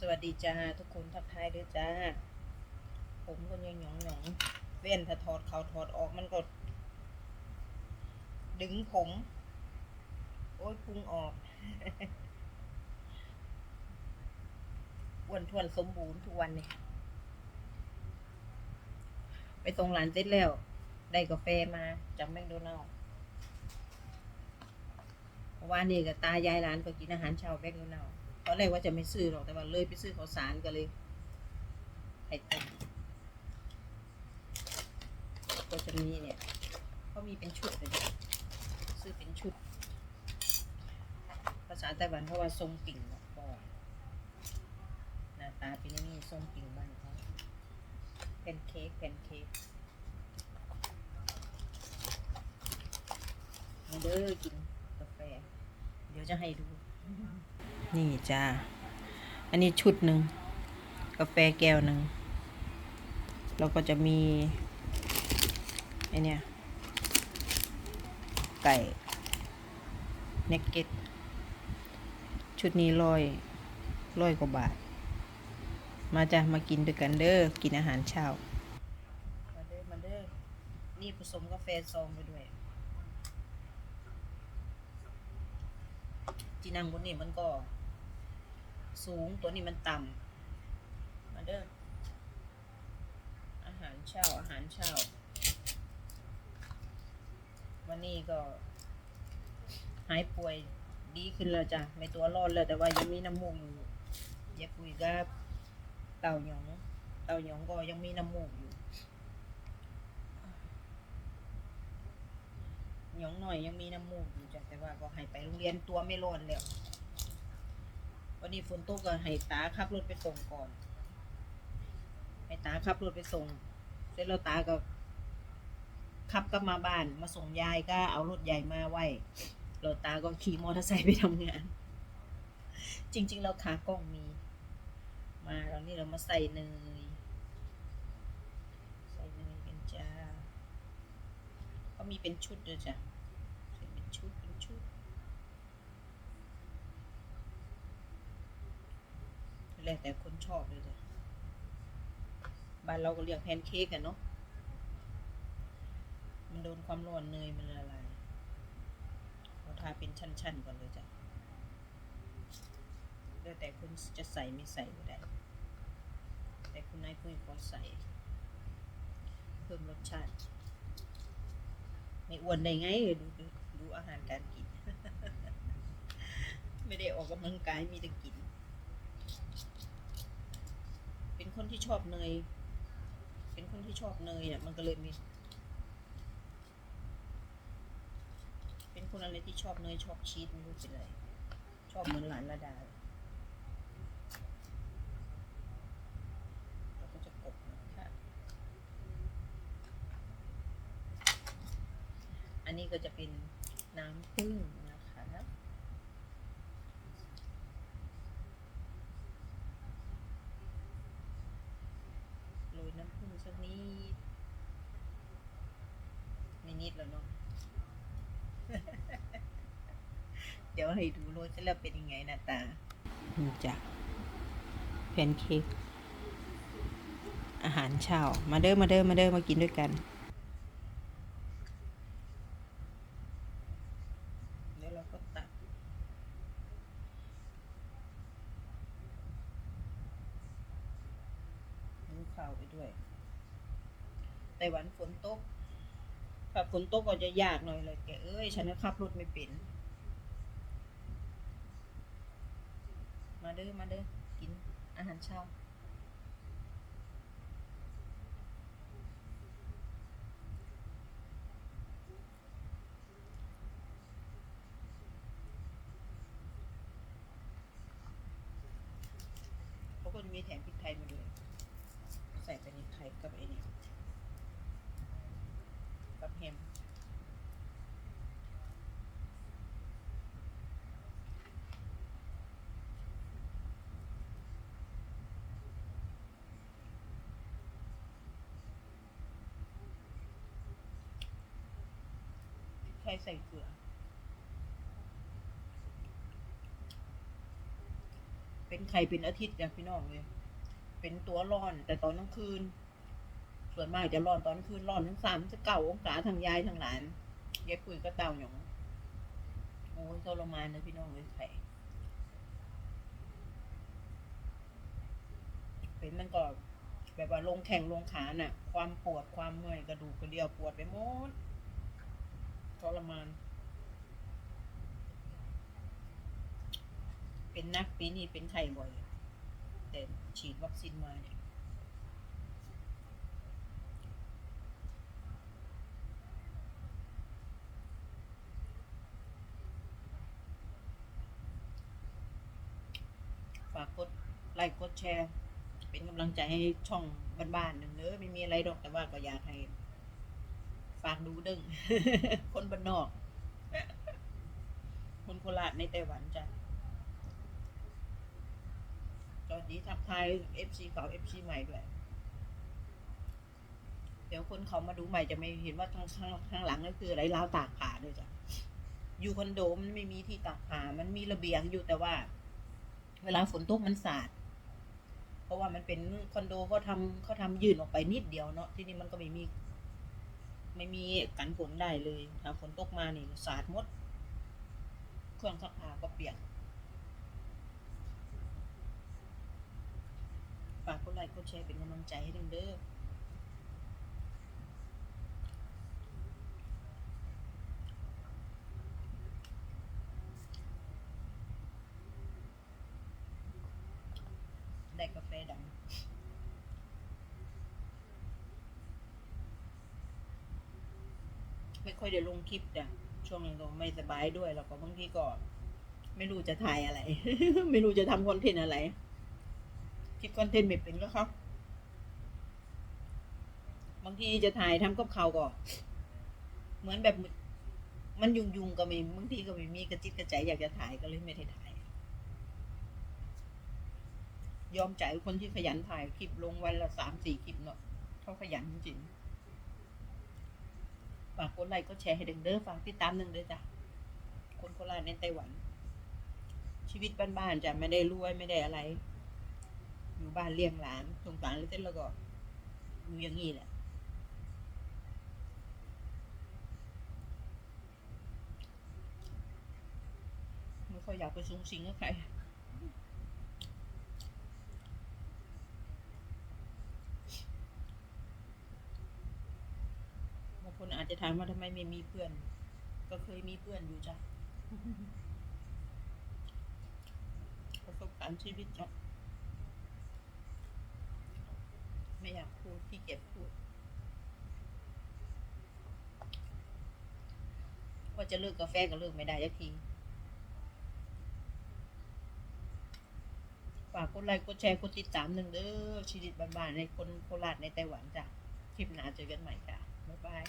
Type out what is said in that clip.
สวัสดีจ้าทุกคนทักทายด้วยจ้า ผมก็ยังหยองหยองๆเว้นถ้าถอดเขาถอดออกมันก็ ดึงผม โอ้ยพุงออกอ้วนทวนสมบูรณ์ทุกวันเนี่ยไปส่งหลานเสร็จแล้ว ได้กาแฟมาจากแมคโดนัลล์เพราะว่านี่กับตายายร้านก็กินอาหารเช้าแมคโดนัลล์ ตอนแรกว่าจะไม่ซื้อหรอกแต่ว่าเลยไปซื้อข้าวสารก็เลยไปต้มก็จะมีเนี่ยเขามีเป็นชุดเลยซื้อเป็นชุด ภาษาไต้หวันเขาว่าทรงปิ่งบอกหน้าตาเป็นอย่างนี้ทรงปิ่งบ้านเขาแพนเค้กแพนเค้กมาเด้อกินกาแฟ เดี๋ยวจะให้ดู นี่จ้า อันนี้ชุดหนึ่ง กาแฟแก้วหนึ่งเราก็จะมีไอเนี่ย ไก่เนกเก็ต ชุดนี้ร้อยร้อยกว่าบาท มาจ้ะ มากินด้วยกันเด้อ กินอาหารเช้า มาเด้อ มาเด้อ นี่ผสมกาแฟซองไปด้วยที่นั่งบนนี้มันก็ สูงตัวนี้มันต่ำมาเด้ออาหารเช้าอาหารเช้าวันนี้ก็ หายป่วยดีขึ้นแล้วจ้ะไม่ตัวรอนแล้วแต่ว่ายังมีน้ำมูกอยู่อย่าคุยกับเต่าหยองเต่าหยองก็ยังมีน้ำมูกอยู่หยองหน่อยยังมีน้ำมูกอยู่จ้ะแต่ว่าก็ให้ไปโรงเรียนตัวไม่รอนแล้ว วันนี้ฝนตกก็ให้ตาขับรถไปส่งก่อน ให้ตาขับรถไปส่ง เสร็จแล้วตาก็ขับกลับมาบ้าน มาส่งยายก็เอารถใหญ่มาไว้แล้วตาก็ขี่มอเตอร์ไซค์ไปทำงาน จริง ๆ เราขากล้องมี มาแล้วนี่เรามาใส่เนยใส่เนยกันจ้าก็มีเป็นชุดด้วยจ้ะใส่เป็นชุดเป็นชุด แล้วแต่คนชอบเลยจ้ะบ้านเราก็เรียกแพนเค้กอะเนาะ มันโดนความร้อนเนยมันละลายเราทาเป็นชั้นๆก่อนเลยจ้ะแล้วแต่คุณจะใส่ไม่ใส่ก็ได้ แต่คุณนายคุยขอใส่ เพิ่มรสชาติ ไม่อ้วนได้ไงดูดูดูอาหารการกิน ไม่ได้ออกกำลังกายมีแต่กิน เป็น คนที่ชอบเนย เป็นคนที่ชอบเนยเนี่ยมันก็เลยมี เป็นคนอะไรที่ชอบเนยชอบชีสไม่รู้เป็นไรชอบเหมือนหลานระดาเราก็จะกบนะคะอันนี้ก็จะเป็นน้ำผึ้งนะคะ โรยน้ำผึ้ง สักนิดไม่นิดแล้วเนาะ เดี๋ยวให้ดูรยเสร็จแล้วเป็นยังไงหน้าตานี่จ้ะแพนเค้กอาหารเช้ามาเด้อมาเด้อมาเด้อมากินด้วยกันแล้วเราก็ตักหิวข้าวไปด้วย ต้หวันฝนตกถ้าฝนตกก็จะยากหน่อยเลยแกเอ้ยฉันขับรถไม่เป็นมาเด้อมาเด้อกินอาหารเช้าเขาก็จะมีแถมพริกไทยมาด้วย ใส่ไปในไข่กับไอ้นี่ กับแฮมพริกไทยใส่เกลือ เป็นไข่เป็นอาทิตย์จ้ะพี่น้องเลย เป็นตัวร้อนแต่ตอนกลางคืน ส่วนมากจะร้อนตอนคืนร้อนทั้งสามสิบเก้าองศาทางยายทางหลานยายคุยก็เต้าหยองโอ้ยทรมานนะพี่น้องเลยไข่เป็นมันก็แบบว่าลงแข่งลงขาน่ะ ความปวดความเมื่อยกระดูกกระเดียวปวดไปหมดทรมาน เป็นนักปีนี้เป็นไข้บ่อย แต่ฉีดวัคซีนมาเนี่ยฝากกดไล ค์กดแชร์ เป็นกำลังใจให้ช่องบ้านๆหนึ่งเนอะไม่มีอะไรหรอกแต่ว่าก็อยากให้ฝากดูดึงคนบ้านนอก คนโคราชในไต้หวันจ้ะสวัสดีทักทาย FC เก่า FC ใหม่ด้วย เดี๋ยวคนเขามาดูใหม่จะไม่เห็นว่าทางข้างข้างหลังนั่นคืออะไรราวตากผ้าด้วยจ้ะอยู่คอนโดมันไม่มีที่ตากผ้ามันมีระเบียงอยู่แต่ว่า เวลาฝนตกมันสาด เพราะว่ามันเป็นคอนโดเขาทำเขาทำยื่นออกไปนิดเดียวเนาะที่นี่มันก็ไม่มี ไม่มีกันฝนได้เลยถ้าฝนตกมานี่สาดมด เครื่องซักผ้าก็เปียกฝากกดไลค์กดแชร์เป็นกำลังใจให้ดึงเด้อ ได้กาแฟดำไม่ค่อยได้ลงคลิปจ้ะช่วงนี้ก็ไม่สบายด้วย แล้วก็บางทีก็ ไม่รู้จะถ่ายอะไร ไม่รู้จะทำคอนเทนต์อะไร คิดคอนเทนต์ไม่เป็นก็ครับ บางทีจะถ่ายทำกับเขาวก็ เหมือนแบบ มันยุงยุงๆก็มีบางทีก็ไม่มีกระจิตกระใจอยากจะถ่ายก็เลยไม่ได้ถ่าย ยอมจ่ายคนที่ขยันถ่ายคลิปลงวันละสามสี่คลิปเนาะเขาขยันจริงฝากกดไลค์กดแชร์ให้ดึงเด้อฝากติดตามหนึ่งเด้อจ้ะคนโคราชในไต้หวัน ชีวิตบ้านๆจะไม่ได้รวยไม่ได้อะไร อยู่บ้านเลี้ยงหลานสงสารเลยเสร็จแล้วก็อยู่อย่างนี้แหละไม่ค่อยอยากไปสูงสิงกับใคร บางคนอา จจะถามว่าทำไมไม่มีเพื่อน ก็เคยมีเพื่อนอยู่จ้ะประสบการณ์ชีวิตเนาะไม่อยากพูดที่เก็บพูด ว่าจะเลิกกาแฟก็เลิกไม่ได้สักทีฝากกดไลค์กดแชร์กดติดตามหนึ่งเด้อชีวิตบ้านๆในคนโคราชในไต้หวันจ้ะ คลิปหน้าเจอกันใหม่จ้ะ บ๊ายบาย